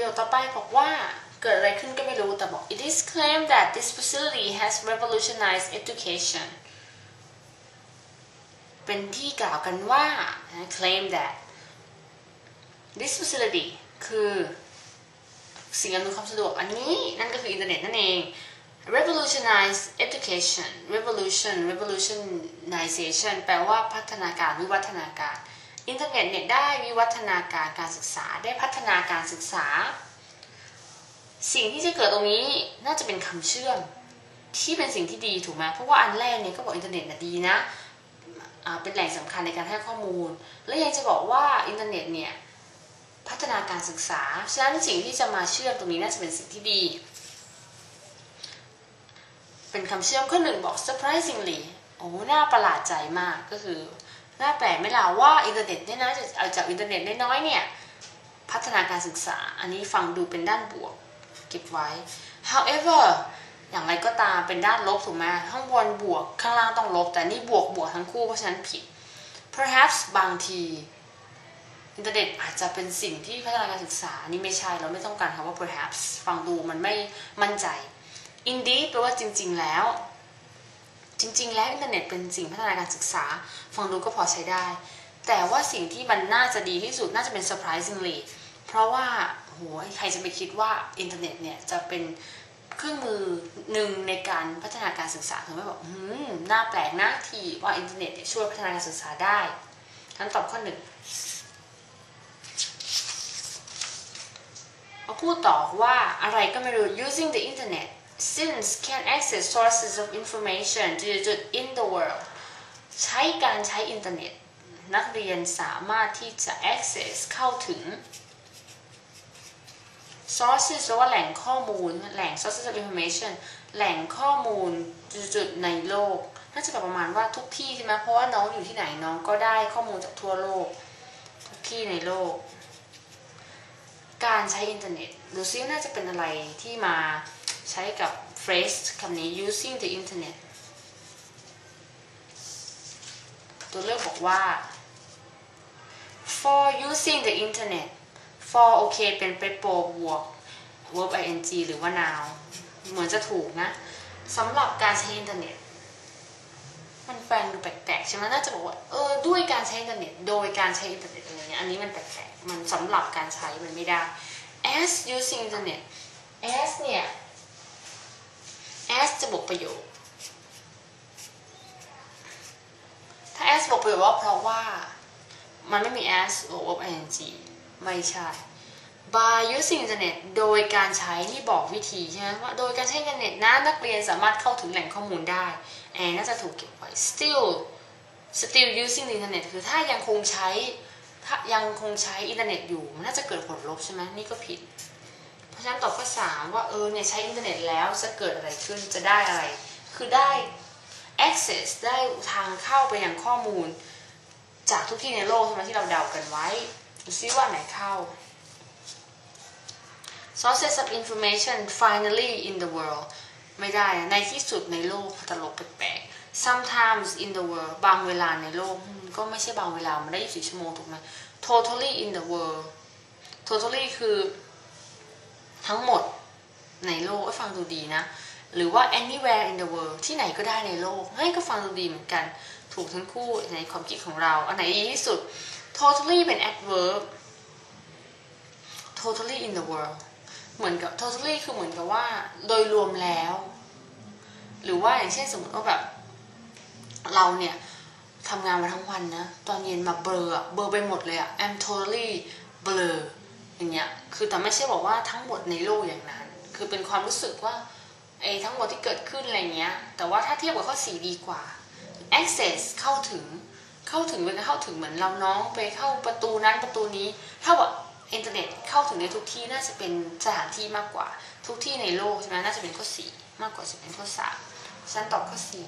ประโยคต่อไปบอกว่าเกิดอะไรขึ้นก็ไม่รู้แต่บอก it is claimed that this facility has revolutionized education เป็นที่กล่าวกันว่า claim that this facility คือสิ่งอำนวยความสะดวกอันนี้นั่นก็คืออินเทอร์เน็ตนั่นเอง revolutionize education revolution revolutionization แปลว่าพัฒนาการวิวัฒนาการ อินเทอร์เน็ตเนี่ยได้วิวัฒนาการการศึกษาได้พัฒนาการศึกษา สิ่งที่จะเกิดตรงนี้น่าจะเป็นคำเชื่อมที่เป็นสิ่งที่ดีถูกไหมเพราะว่าอันแรกเนี่ยก็บอกอินเทอร์เน็ตน่ะดีนะเป็นแหล่งสำคัญในการให้ข้อมูล และยังจะบอกว่าอินเทอร์เน็ตเนี่ยพัฒนาการศึกษา ฉะนั้นสิ่งที่จะมาเชื่อมตรงนี้น่าจะเป็นสิ่งที่ดี เป็นคำเชื่อมข้อหนึ่งบอก surprisingly โอ้ น่าประหลาดใจมาก ก็คือ น่าแปลกไหมล่ะว่าอินเทอร์เน็ตเนี่ยนะจะเอาจากอินเทอร์เน็ตน้อยๆเนี่ยพัฒนาการศึกษาอันนี้ฟังดูเป็นด้านบวกเก็บไว้ however อย่างไรก็ตามเป็นด้านลบถูกไหมข้างบนบวกข้างล่างต้องลบ แต่นี่บวกบวกทั้งคู่เพราะฉะนั้นผิด perhaps บางทีอินเทอร์เน็ตอาจจะเป็นสิ่งที่พัฒนาการศึกษานี่ไม่ใช่เราไม่ต้องการคำว่า perhaps ฟังดูมันไม่มั่นใจ indeed แปลว่าจริง ๆ แล้ว จริง ๆ แล้วอินเทอร์เน็ตเป็นสิ่งพัฒนาการศึกษา ฟังดูก็พอใช้ได้ แต่ว่าสิ่งที่มันน่าจะดีที่สุดน่าจะเป็น surprisingly เพราะว่าโหใครจะไปคิดว่าอินเทอร์เน็ตเนี่ยจะเป็นเครื่องมือหนึ่งในการพัฒนาการศึกษาถึงไม่บอกหืมน่าแปลกนะที่ว่าอินเทอร์เน็ตช่วยพัฒนาการศึกษาได้ทั้นตอบข้อหนึ่งมาพูดต่อว่าอะไรก็ไม่รู้ using the internet students can access sources of information จุด in the world ใช้การใช้อินเทอร์เน็ต นักเรียนสามารถที่จะ access เข้าถึง sources ว่าแหล่งข้อมูล แหล่ง sources of information แหล่งข้อมูลจุดๆในโลก น่าจะแบบประมาณว่าทุกที่ใช่ไหมเพราะว่าน้องอยู่ที่ไหนน้องก็ได้ข้อมูลจากทั่วโลก ทุกที่ในโลก การใช้อินเทอร์เน็ต ดูซิน่าจะเป็นอะไรที่มา ใช้กับ phrase คำนี้ using the internet ตัวเลือกบอกว่า for using the internet for โอเคเป็นไปโปบวก verb ing หรือว่า noun เหมือนจะถูกนะสำหรับการใช้อินเทอร์เน็ต มันแปลงดูแปลกๆใช่ไหมน่าจะบอกว่าเออด้วยการใช้อินเทอร์เน็ต โดยการใช้อินเทอร์เน็ตอะไรเงี้ยอันนี้มันแปลกๆมันสำหรับการใช้มันไม่ได้ as using internet as เนี่ย s จะบวกประโยค ถ้า s บวกประโยคว่าเพราะว่า มันไม่มี s บวก verb ing ไม่ใช่ by using internet โดยการใช้นี่บอกวิธีใช่ไหมว่าโดยการใช้อินเทอร์เน็ตนะนักเรียนสามารถเข้าถึงแหล่งข้อมูลได้แอนน่าจะถูกเก็บไว้ still still using the internet คือถ้ายังคงใช้ถ้ายังคงใช้อินเทอร์เน็ตอยู่ มันน่าจะเกิดผลลบใช่ไหมนี่ก็ผิด ราะฉะนั้นตอบข้อสามว่าเออเนี่ยใช้อินเทอร์เน็ตแล้วจะเกิดอะไรขึ้นจะได้อะไร คือได้ access ได้ทางเข้าไปยังข้อมูล จากทุกที่ในโลกใช่ไหมที่เราเดากันไว้ดูซิว่าไหนเข้า sources of information finally in the world ไม่ได้ในที่สุดในโลกตลกแปลกๆ sometimes in the world บางเวลาในโลกก็ไม่ใช่บางเวลามันได้24ชั่วโมงถูกไหม totally in the world totally คือ ทั้งหมดในโลกฟังดูดีนะ หรือว่า anywhere in the world ที่ไหนก็ได้ในโลกให้ก็ฟังดูดีเหมือนกัน ถูกทั้งคู่ในความคิดของเรา อันไหนดีที่สุด totally เป็น adverb totally in the world เหมือนกับ totally คือเหมือนกับว่าโดยรวมแล้ว หรือว่าอย่างเช่นสมมติว่าแบบ เราเนี่ยทำงานมาทั้งวันนะ ตอนเย็นมาเบลอเบลอไปหมดเลยอะ I'm totally blur อย่างเงี้ยคือแต่ไม่ใช่บอกว่าทั้งหมดในโลกอย่างนั้น คือเป็นความรู้สึกว่าไอ้ทั้งหมดที่เกิดขึ้นอะไรเงี้ย แต่ว่าถ้าเทียบกับข้อสี่ดีกว่า access เข้าถึงเข้าถึงเป็นเข้าถึงเหมือนเราน้องไปเข้าประตูนั้นประตูนี้ถ้าว่าอินเทอร์เน็ตเข้าถึงในทุกที่น่าจะเป็นสถานที่มากกว่า ทุกที่ในโลกใช่ไหมน่าจะเป็นข้อสี่มากกว่าจะเป็นข้อสามฉันตอบข้อสี่